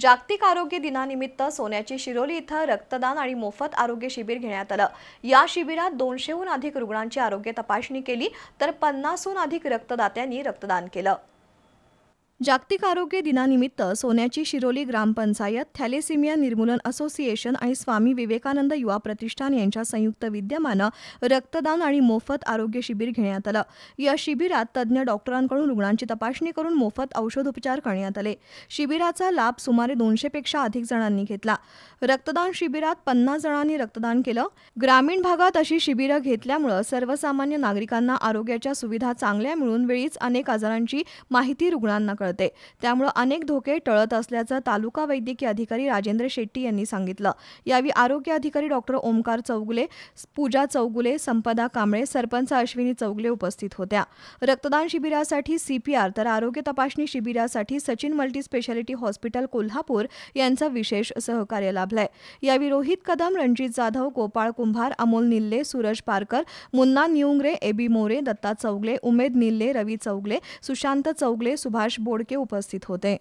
जागतिक आरोग्य दिनानिमित्त सोन्याची शिरोली इथं रक्तदान आणि मोफत आरोग्य शिबिर घेण्यात आलं. या शिबिरात दोनशेहून अधिक रुग्णांची आरोग्य तपासणी केली तर पन्नासहून अधिक रक्तदात्यांनी रक्तदान केलं. जागतिक आरोग्य दिनानिमित्त सोन्याची शिरोली ग्रामपंचायत थॅलेसिमिया निर्मूलन असोसिएशन आणि स्वामी विवेकानंद युवा प्रतिष्ठान यांच्या संयुक्त विद्यमानं रक्तदान आणि मोफत आरोग्य शिबिर घेण्यात आलं. या शिबिरात तज्ज्ञ डॉक्टरांकडून रुग्णांची तपासणी करून मोफत औषधोपचार करण्यात आले. शिबिराचा लाभ सुमारे दोनशेपेक्षा अधिक जणांनी घेतला. रक्तदान शिबिरात पन्नास जणांनी रक्तदान केलं. ग्रामीण भागात अशी शिबिरं घेतल्यामुळं सर्वसामान्य नागरिकांना आरोग्याच्या सुविधा चांगल्या मिळून वेळीच अनेक आजारांची माहिती रुग्णांना कळते. त्यामुळे अनेक धोके टळत असल्याचं तालुका वैद्यकीय अधिकारी राजेंद्र शेट्टी यांनी सांगितलं. यावेळी आरोग्य अधिकारी डॉक्टर ओमकार चौगुले पूजा चौगुले संपदा कांबळे सरपंच अश्विनी चौगुले उपस्थित होत्या. रक्तदान शिबिरासाठी सीपीआर तर आरोग्य तपासणी शिबिरासाठी सचिन मल्टीस्पेशालिटी हॉस्पिटल कोल्हापूर यांचा विशेष सहकार्य लाभलंय. यावेळी रोहित कदम रणजित जाधव गोपाळ कुंभार अमोल निल्ले सूरज पारकर मुन्ना नियुंगरे एबी मोरे दत्ता चौगले उमेद निल्ले रवी चौगले सुशांत चौगले सुभाष बोड बोडके उपस्थित होते.